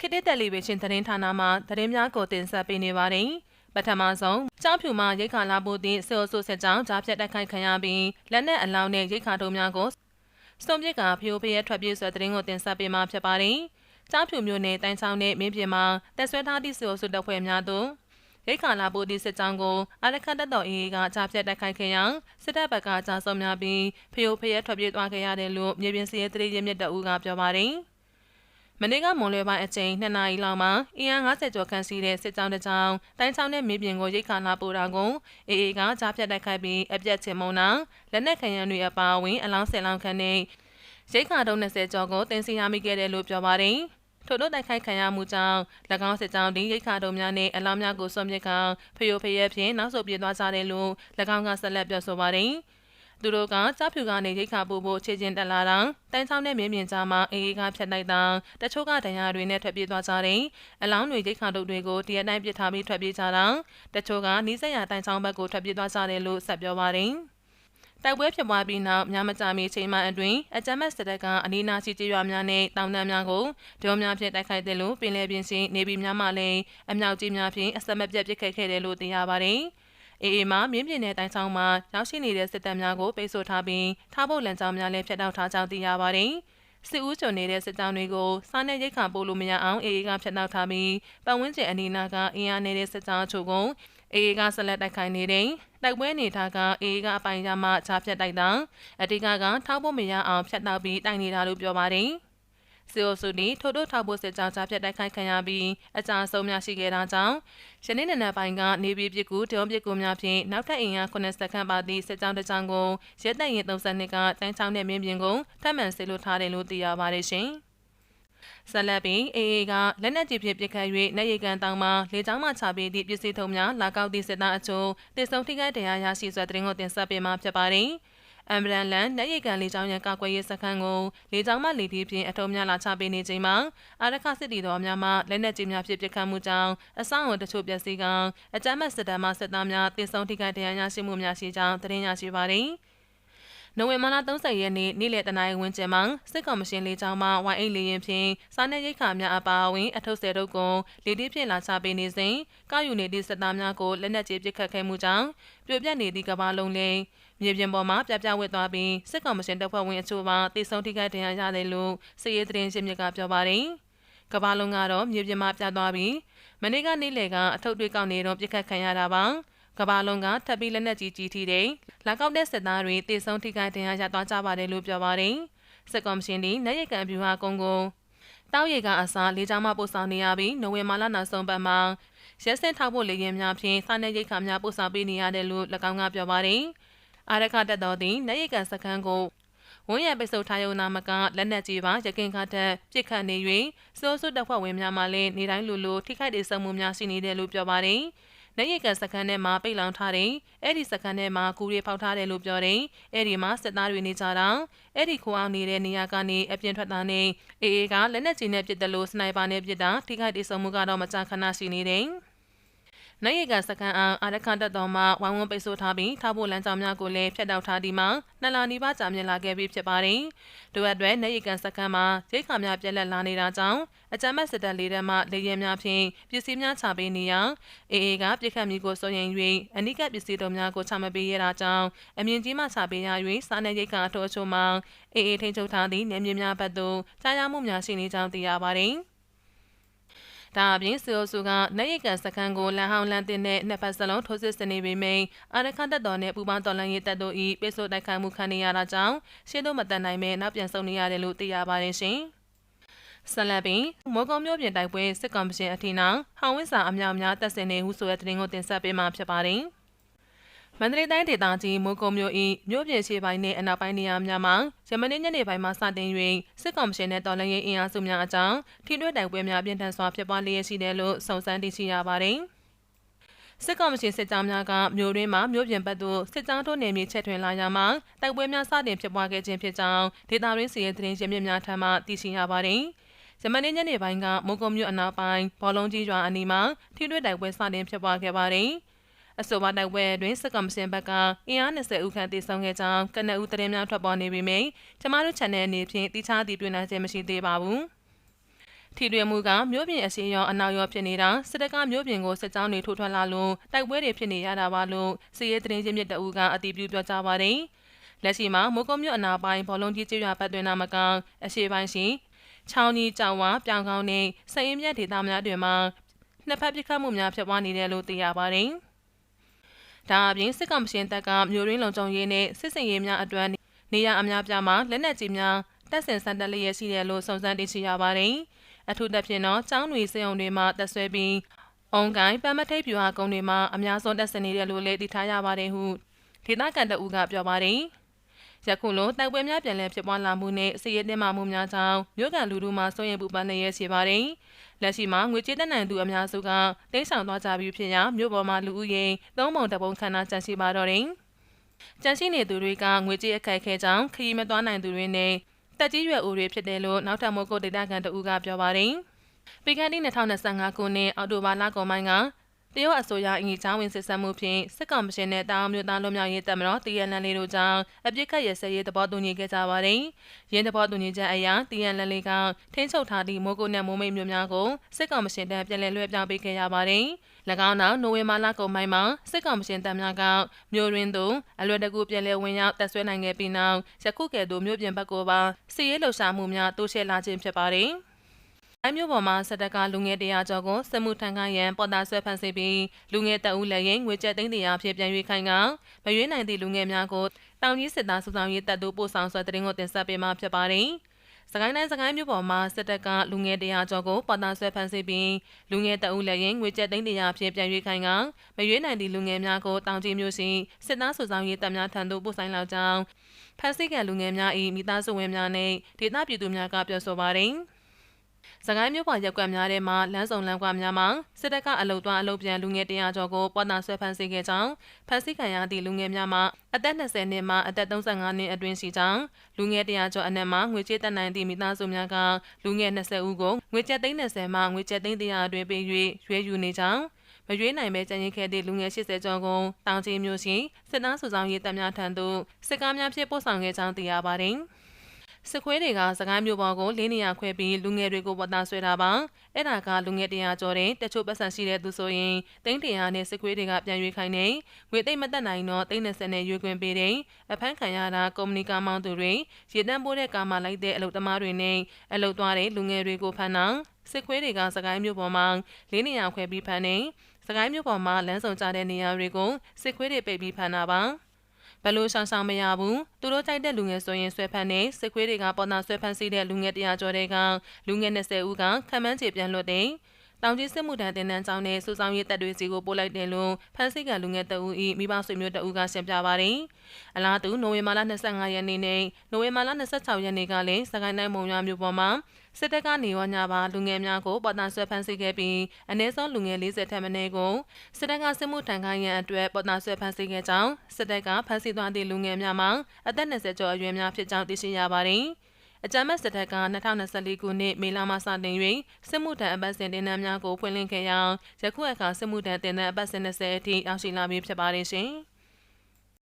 ခေတ်တက်လီဗေရှင်သတင်းဌာနမှသတင်းများကိုတင်ဆက်ပေးနေပါတယ်။ပထမဆုံးကြောင်းဖြူမှရိတ်ခါလာဖို့သည့်ဆေအိုဆိုဆက်ကြောင်းကြားဖြတ်တိုက်ခိုက်ခံရပြီးလက်နက်အလောင်းနဲ့ရိတ်ခါတို့များကိုစုံပြစ်ကဖျိုးဖျဲထွက်ပြေးဆွဲသတင်းကိုတင်ဆက်ပေးမှာဖြစ်ပါတယ်။ကြောင်းဖြူမျိုးနဲ့တိုင်ဆောင်နဲ့မင်းပြင်မှာတက်ဆွဲထားသည့်ဆေအိုဆိုတပ်ဖွဲ့များတို့ရိတ်ခါလာပိုဒီစစ်ကြောင်းကိုအလက်ခတ်တက်တော်အေးကကြားဖြတ်တိုက်ခိုက်ခဲ့ရာစစ်တပ်ဘက်ကကြားဆုံးများပြီးဖျိုးဖျဲထွက်ပြေးသွားခဲ့ရတယ်လို့မြေပြင်စည်ရဲတရေရမြစ်တအူးကပြောပါတယ်။ မနေ့ကမွန်လွယ်ပိုင်းအချိန်2နာရီလောက်မှာအင်အား50ကျော်ခန့်စီးတဲ့စစ်ကြောင်းတစ်ကြောင်းတိုင်းချောင်းနဲ့မြေပြင်ကိုရိတ်ခါလာပို့တာကိုအေအေကကြားဖြတ်တိုက်ခိုက်ပြီးအပြတ်ချင်မုံနာလက်နက်ခံရန်တွေအပါအဝင်အလောင်း10လောင်းခန့်နဲ့ရိတ်ခါတုံး20ကျော်ကိုတင်စီရမိခဲ့တယ်လို့ပြောပါတယ်ထို့သောတိုက်ခိုက်ခံရမှုကြောင့်၎င်းစစ်ကြောင်းတင်ရိတ်ခါတုံများနဲ့အလောင်းများကိုစွန့်ပစ်ကဖျို့ဖျဲဖြင့်နောက်ဆုတ်ပြေးသွားကြတယ်လို့၎င်းကဆက်လက်ပြောဆိုပါတယ်။ သူတို့ကကြားဖြူကနေရိတ်ခါပို့ဖို့ခြေချင်းတက်လာတာတိုင်ဆောင်တဲ့မြင်းမြင်ကြားမှာအေးအေးကဖြတ်လိုက်တာတချို့ကဒဏ်ရာတွေနဲ့ထွက်ပြေးသွားကြတယ်အလောင်းတွေရိတ်ခါတုပ်တွေကိုတရက်တိုင်းပစ်ထားပြီးထွက်ပြေးကြတာတချို့ကနီးစပ်ရာတိုင်ဆောင်ဘက်ကိုထွက်ပြေးသွားကြတယ်လို့ဆက်ပြောပါတယ်တိုက်ပွဲဖြစ်ပွားပြီးနောက်များမကြာမီချိန်မှအတွင်းအကြမ်းဖက်စစ်တပ်ကအနီးနားရှိကြေးရွာများနဲ့တောင်တန်းများကိုဒုံများဖြင့်တိုက်ခိုက်တယ်လို့ပင်လယ်ပြင်ရှိနေပြည်များမှလည်းအမြောက်ကြီးများဖြင့်အဆက်မပြတ်ပစ်ခတ်ခဲ့တယ်လို့သိရပါတယ်။ အေအေမှာမြင်းပြင်းတဲ့တိုင်းဆောင်မှာရောက်ရှိနေတဲ့စစ်တပ်များကိုပိတ်ဆို့ထားပြီးထားဖို့လမ်းကြောင်းများလည်းဖျက်တောက်ထားကြောင်းသိရပါတယ်။စစ်ဦးချုပ်နေတဲ့စစ်ကြောင်းတွေကိုစားနယ်ရိတ်ခါပို့လို့မရအောင်အေအေကဖျက်တောက်ထားပြီးပတ်ဝန်းကျင်အနီးနားကအင်အားနေတဲ့စစ်ကြောင်းအချို့ကိုအေအေကဆက်လက်တိုက်ခိုက်နေတဲ့တိုက်ပွဲနေတာကအေအေကအပိုင်ကြမှာချားဖြတ်တိုက်တာအတိကကထောက်ဖို့မရအောင်ဖျက်တောက်ပြီးတိုက်နေတာလို့ပြောပါတယ်။ စီအိုစုနီထို့ထို့ထောက်ဖို့စစ်ကြောင်းကြားဖြတ်တိုက်ခိုက်ခံရပြီးအကြအဆုံးများရှိခဲ့တာကြောင့်ယနေ့နံနက်ပိုင်းကနေပြည်ပြည်ကူတုံးပြည်ကူများဖြင့်နောက်ထပ်အင်အား9စက္ကန့်ပါသည့်စစ်ကြောင်းတစ်ကြောင်းကိုရဲတပ်ရင်32ကတိုင်းချောင်းနဲ့မြင်းပြင်ကိုထပ်မံဆေးလို့ထားတယ်လို့သိရပါတယ်ရှင်။ဆက်လက်ပြီးအေအေကလက်နက်ကြီးဖြင့်ပစ်ခတ်၍နေရီကန်တောင်မှလေကြောင်းမှချပေးသည့်ပစ္စည်းထုံများလာကောက်သည့်စစ်သားအချို့တည်ဆုံထိခိုက်တရားရရှိစွာသတင်းကိုတင်ဆက်ပေးမှာဖြစ်ပါတယ်။ အမ်ဘရန်လန်နက်ရိတ်ကန်လေကြောင်းရန်ကာကွယ်ရေးစခန်းကိုလေကြောင်းမှလေပြေးဖြင့်အထုံးများလာချပေးနေချိန်မှာအာရခစစ်တီတော်များမှလက်နက်ကြီးများဖြင့်ပစ်ခတ်မှုကြောင့်အဆောင်အုံတချို့ပျက်စီးကောင်အကြမ်းမဲ့စစ်တပ်မှစစ်သားများတေဆုံးထိခိုက်ဒဏ်ရာရရှိမှုများရှိကြောင်းသတင်းရရှိပါသည်နိုဝင်ဘာလ30ရက်နေ့နေ့လယ်တနာရီဝန်းကျင်မှာစစ်ကောင်မရှင်လေးချောင်းမှဝိုင်းအိတ်လေးရင်ဖြင့်စားနပ်ရိက္ခာများအပါအဝင်အထုပ်ဆယ်တုပ်ကိုလေတီးဖြင့်လာချပေးနေစဉ်ကောက်ယူနေသည့်စစ်သားများကိုလက်နက်ကြီးပစ်ခတ်ခဲ့မှုကြောင့်ပြိုပြက်နေသည့်ကဘာလုံးလေး မြေပြင်ပေါ်မှာပြပြဝစ်သွားပြီးစစ်ကောင်မရှင်တပ်ဖွဲ့ဝင်အချို့ပါတိစုံထိခိုက်ဒဏ်ရာရတယ်လို့စစ်ရေးသတင်းရှင်းမြစ်ကပြောပါတယ်။ကဘာလုံးကတော့မြေပြင်မှာပြသွားပြီးမနေ့ကနေ့လယ်ကအထုပ်တွေကောက်နေတော့ပြစ်ခတ်ခံရတာပါ။ကဘာလုံးကထပ်ပြီးလက်နက်ကြီးကြီးထိတဲ့လာကောက်တဲ့စစ်သားတွေတိစုံထိခိုက်ဒဏ်ရာရသွားကြပါတယ်လို့ပြောပါတယ်။စစ်ကောင်မရှင်ဒီနိုင်ရကန်ဗျူဟာကုန်းကိုတောက်ရီကအစားလေးချောင်းမှပို့ဆောင်နေရပြီးနိုဝင်ဘာလနောက်ဆုံးပတ်မှာရဲစင်ထောက်ဖို့လေရင်များဖြင့်စားနေရိတ်ခါများပို့ဆောင်ပေးနေရတယ်လို့၎င်းကပြောပါတယ်။ အာရခတက်တော်သည်နေရိတ်ကန်စခန်းကိုဝန်းရံပိတ်ဆို့ထားရုံနာမကလက်နက်ကြီးပါရကင်ခါတက်ပြစ်ခတ်နေ၍စိုးစွတ်တပ်ဖွဲ့ဝင်များမှလည်းနေတိုင်းလူလူထိခိုက်ဒေဆုံးမှုများရှိနေတယ်လို့ပြောပါတယ်။နေရိတ်ကန်စခန်းထဲမှာပိတ်လောင်ထားတဲ့အဲ့ဒီစခန်းထဲမှာကူရီဖောက်ထားတယ်လို့ပြောတယ်။အဲ့ဒီမှာစစ်သားတွေနေကြတာအဲ့ဒီခိုအောင်နေတဲ့နေရာကနေအပြင်ထွက်တာနဲ့အေအေကလက်နက်ကြီးနဲ့ပစ်တယ်လို့စနိုက်ပါနဲ့ပစ်တာထိခိုက်ဒေဆုံးမှုကတော့မကြာခဏရှိနေတယ်။ နိုင်ရကစကန်အောင်အာရခတက်တော်မှဝိုင်းဝန်းပိတ်ဆို့ထားပြီးထားဖို့လမ်းကြောင်းများကိုလည်းဖျက်တောက်ထားသည်မှာနှစ်လနီးပါးကြာမြင့်လာခဲ့ပြီးဖြစ်ပါတယ်။တို့အတွက်နိုင်ရကန်စကန်မှာရိတ်ခါများပြက်လက်လာနေတာကြောင့်အကြမ်းမဲ့စစ်တပ်လေးတန်းမှလေရင်များဖြင့်ပစ္စည်းများချပေးနေရာအေအေကပြစ်ခတ်မိကိုစိုးရင်၍အနိကပစ္စည်းတို့များကိုချမပေးရတာကြောင့်အမြင့်ကြီးမှချပေးရ၍စားနေရိတ်ကအထိုးအချို့မှအေအေထိန်ချုပ်ထားသည့်နေမြများဘက်သို့ကြားရမှုများရှိနေကြောင်းသိရပါတယ်။ ဒါအပြင်စီအိုစုကနိုင်ရိတ်ကန်စခန်းကိုလန်ဟောင်းလန်တင်တဲ့နှစ်ဖက်စလုံးထိုးစစ်ဆင်နေပေမယ့်အာရခတ်တပ်တော်နဲ့ပူပေါင်းတော်လှန်ရေးတပ်တို့၏ပိတ်ဆို့တိုက်ခိုက်မှုခံနေရတာကြောင့်ရှင်းတော့မတန်နိုင်ပဲနောက်ပြန်ဆုတ်နေရတယ်လို့သိရပါတယ်ရှင်။ဆလပ်ပင်မော်ကွန်မျိုးပြင်တိုက်ပွဲစစ်ကောင်ရှင်အထင်အောင်ဟောင်းဝင်းစာအများများတက်ဆင်နေဟုဆိုတဲ့တင်ကိုတင်ဆက်ပေးမှာဖြစ်ပါတယ်။ မန္တလေးတိုင်းဒေသကြီးမိုးကုံမြို့၏မြို့ပြင်ရှိပိုင်းနှင့်အနောက်ပိုင်းနေရာများမှာယမနေ့ညနေပိုင်းမှာစတင်၍စစ်ကောင်ရှင်နဲ့တော်လှန်ရေးအင်အားစုများအကြောင်းထိတွေ့တိုက်ပွဲများပြင်းထန်စွာဖြစ်ပွားလျက်ရှိတယ်လို့စုံစမ်းသိရှိရပါတယ်။စစ်ကောင်ရှင်စစ်ကြောင်းများကမြို့ရင်းမှာမြို့ပြင်ဘက်သို့စစ်ကြောင်းတို့နေမြေချက်ထွင်လာရမှာတိုက်ပွဲများစတင်ဖြစ်ပွားခဲ့ခြင်းဖြစ်ကြောင်းဒေသရင်းစီရဲ့သတင်းရင်းမြစ်များထံမှသိရှိရပါတယ်။ဇမနေ့ညနေပိုင်းကမိုးကုံမြို့အနောက်ပိုင်းဘောလုံးကြီးရွာအနီးမှာထိတွေ့တိုက်ပွဲစတင်ဖြစ်ပွားခဲ့ပါတယ်။ အဆိုပါတိုက်ပွဲတွင်စစ်ကောင်မစင်ဘက်ကအင်အား20ဦးခန့်တည်ဆောင်ခဲ့ကြောင်းကနအူးသတင်းများထွက်ပေါ်နေပေမယ့်ကျမတို့ channel အနေဖြင့်တိကျသည့်တွင်လာခြင်းမရှိသေးပါဘူး။ထထီတွင်မှုကမြို့ပြင်အစီရောအနောက်ရောဖြစ်နေတာစစ်တပ်ကမြို့ပြင်ကိုစစ်ကြောင်းတွေထိုးထွက်လာလို့တိုက်ပွဲတွေဖြစ်နေရတာပါလို့စီရဲသတင်းချင်းမြစ်တအူကအတည်ပြုပြောကြားပါတယ်။လက်ရှိမှာမိုးကုတ်မြို့အနာပိုင်းဘောလုံးကြီးကျွော်ပတ်တွင်နာမကောင်အရှိပိုင်းရှိချောင်းကြီးကြောင်ဝါပြောင်ကောင်းနဲ့စရင်မြတ်ဒေသများတွင်မှနှစ်ဖက်ပစ်ခတ်မှုများဖြစ်ပွားနေတယ်လို့သိရပါတယ်။ ဒါအပြင်စစ်ကောင်ရှင်တပ်ကမြို့ရင်းလုံခြုံရေးနဲ့စစ်စင်ရေးများအတွက်နေရအများပြားမှာလက်နက်ကြီးများတပ်ဆင်စံတက်လျက်ရှိတယ်လို့စုံစမ်းသိရှိရပါတယ်။အထူးသဖြင့်တော့ကျောင်းတွေစေုံတွေမှာတက်ဆွဲပြီးအုံကိုင်းပန်းမထိပ်ပြူဟာကုန်းတွေမှာအများဆုံးတက်ဆင်နေတယ်လို့လည်းသိထားရပါတယ်ဟုဒေသခံတအူးကပြောပါတယ်။ ယခုလိုတိုက်ပွဲများပြန်လည်ဖြစ်ပွားလာမှုနဲ့စစ်ရေးတင်းမာမှုများကြောင့်မြို့ကန်လူထုမှစိုးရိမ်ပူပန်နေရရှိပါတယ်။လက်ရှိမှာငွေကြေးတက်နိုင်သူအများစုကတိမ်းဆောင်သွားကြပြီးဖြစ်ရာမြို့ပေါ်မှာလူဦးရေသုံးပုံတပုံခန္ဓာကျန်ရှိပါတော့တယ်။ကျန်ရှိနေသူတွေကငွေကြေးအခက်အခဲကြောင့်ခရီးမသွားနိုင်သူတွေနဲ့တက်ကြီးရွယ်ဦးတွေဖြစ်တယ်လို့နောက်ထပ်မိုးကုတ်ဒေသခံတဦးကပြောပါတယ်။ပေကန်တီ2025ခုနှစ်အောက်တိုဘာလကုန်ပိုင်းက တရုတ်အစိုးရအင်ကြီးချောင်းဝင်စစ်ဆမ်းမှုဖြင့်စစ်ကောင်ရှင်နဲ့တာဝန်မျိုးသားလွတ်မြောက်ရေးတပ်မတော် TNL လေးတို့ကြောင့်အပြစ်ခတ်ရစဲရေးသဘောတူညီခဲ့ကြပါတယ်။ရင်းသဘောတူညီချက်အရ TNL လေးကထိန်းချုပ်ထားသည့်မိုးကုတ်နဲ့မိုးမိတ်မျိုးများကိုစစ်ကောင်ရှင်တပ်ပြန်လည်လွှဲပြောင်းပေးခဲ့ရပါတယ်။၎င်းနောက်နိုဝင်ဘာလကုန်ပိုင်းမှာစစ်ကောင်ရှင်တပ်များကမြို့ရင်းသို့အလွယ်တကူပြန်လည်ဝင်ရောက်တပ်ဆွဲနိုင်ခဲ့ပြီးနောက်ယခုကဲ့သို့မြို့ပြင်ဘက်ကိုပါစစ်ရေးလှုပ်ရှားမှုများတိုးချဲ့လာခြင်းဖြစ်ပါတယ်။ အမျိုးပေါ်မှာစစ်တပ်ကလူငယ်တရာကျော်ကိုစစ်မှုထမ်းခိုင်းရန်ပေါ်တာဆွဲဖန်ဆီးပြီးလူငယ်တအုပ်လည်းရင်ငွေကျပ်သိန်းတရာဖြစ်ပြန်၍ခိုင်းကမရွေးနိုင်သည့်လူငယ်များကိုတောင်ကြီးစစ်သားစုဆောင်ရေးတပ်တို့ပို့ဆောင်ဆွဲတရင်ကိုတင်ဆက်ပေးမှဖြစ်ပါတယ်။စကိုင်းတိုင်းစကိုင်းမြို့ပေါ်မှာစစ်တပ်ကလူငယ်တရာကျော်ကိုပေါ်တာဆွဲဖန်ဆီးပြီးလူငယ်တအုပ်လည်းရင်ငွေကျပ်သိန်းတရာဖြစ်ပြန်၍ခိုင်းကမရွေးနိုင်သည့်လူငယ်များကိုတောင်ကြီးမြို့ရှိစစ်သားစုဆောင်ရေးတပ်များထံသို့ပို့ဆိုင်လောက်ကြောင်းဖန်ဆီးကလူငယ်များ၏မိသားစုဝင်များနှင့်ဒေသပြည်သူများကပြောဆိုပါတယ်။ စကိုင်းမြို့ပေါ်ရက်ကွက်များထဲမှာလမ်းစုံလမ်းကွာများမှာစစ်တပ်ကအလုတ်သွားအလုတ်ပြန်လူငယ်တရာကျော်ကိုပေါ်တာဆွဲဖမ်းဆီးခဲ့ကြောင်းဖမ်းဆီးခံရသည့်လူငယ်များမှာအသက်20နှစ်မှအသက်35နှစ်အတွင်းရှိကြောင်းလူငယ်တရာကျော်အနက်မှာငွေကြေးတက်နိုင်သည့်မိသားစုများကလူငယ်20ဦးကိုငွေကျပ်သိန်း30မှငွေကျပ်သိန်း100အတွင်းပေး၍ရွေးယူနေကြောင်းမရွေးနိုင်ပဲကြံရင်ခဲ့သည့်လူငယ်80ကျော်ကိုတောင်ကြီးမြို့ရှိစစ်သားစုဆောင်ရေးတပ်များထံသို့စစ်ကားများဖြင့်ပို့ဆောင်ခဲ့ကြောင်းသိရပါသည်။ စစ်ခွေးတွေကစကိုင်းမျိုးပေါ်ကိုလေးနေရခွဲပြီးလူငယ်တွေကိုပေါ်တာဆွဲတာပါအဲ့ဒါကလူငယ်တရာကျော်တဲ့တချို့ပတ်စံရှိတဲ့သူဆိုရင်တိန်းတရာနဲ့စစ်ခွေးတွေကပြန်ရွေးခိုင်းနေငွေသိမ့်မတက်နိုင်တော့တိန်း20နဲ့ရွေးခွင့်ပေးတယ်အဖမ်းခံရတာကုမ္ပဏီကားမောင်းသူတွေရေတန်းပိုးတဲ့ကားမှလိုက်တဲ့အလုပ်သမားတွေနဲ့အလုပ်သွားတဲ့လူငယ်တွေကိုဖမ်းအောင်စစ်ခွေးတွေကစကိုင်းမျိုးပေါ်မှာလေးနေရခွဲပြီးဖမ်းနေစကိုင်းမျိုးပေါ်မှာလမ်းဆောင်ကြတဲ့နေရာတွေကိုစစ်ခွေးတွေပိတ်ပြီးဖမ်းတာပါ ဘလို့ဆောင်ဆောင်မရဘူးသူတို့ကြိုက်တဲ့လူငယ်ဆိုရင်ဆွဲဖမ်းနေစစ်ခွေးတွေကပေါ်နာဆွဲဖမ်းစီးတဲ့လူငယ်တရာကျော်တွေကလူငယ်20ဦးကခံမှန်းချေပြန်လွတ်တယ် တောင်ကြီးစစ်မှုထမ်းတင်နန်းကျောင်းနဲ့စူဆောင်ရေးတပ်တွေစီကိုပို့လိုက်တယ်လို့ဖန်ဆီးကလူငယ်တအူဤမိဘဆွေမျိုးတအူကရှင်းပြပါတယ်။အလားတူနိုဝင်ဘာလ25ရက်နေ့နဲ့နိုဝင်ဘာလ26ရက်နေ့ကလည်းစကိုင်းတိုင်းမုံရွာမြို့ပေါ်မှာစစ်တပ်ကနေဝညပါလူငယ်များကိုပေါ်တာဆွဲဖမ်းဆီးခဲ့ပြီးအနည်းဆုံးလူငယ်40ထက်မနည်းကိုစစ်တပ်ကစစ်မှုထမ်းခိုင်းရန်အတွက်ပေါ်တာဆွဲဖမ်းဆီးခဲ့ကြောင်းစစ်တပ်ကဖမ်းဆီးသွားသည့်လူငယ်များမှာအသက်20ကျော်အရွယ်များဖြစ်ကြောင်းသိရှိရပါတယ်။ အကြမ်းဖက်စစ်တပ်က2024ခုနှစ်မေလမှစတင်၍စစ်မှုထမ်းအပတ်စဉ်တင်နန်းများကိုဖွင့်လှစ်ခဲ့ရာယခုအခါစစ်မှုထမ်းတင်နန်းအပတ်စဉ်20အထိရောက်ရှိလာပြီဖြစ်ပါတယ်ရှင်။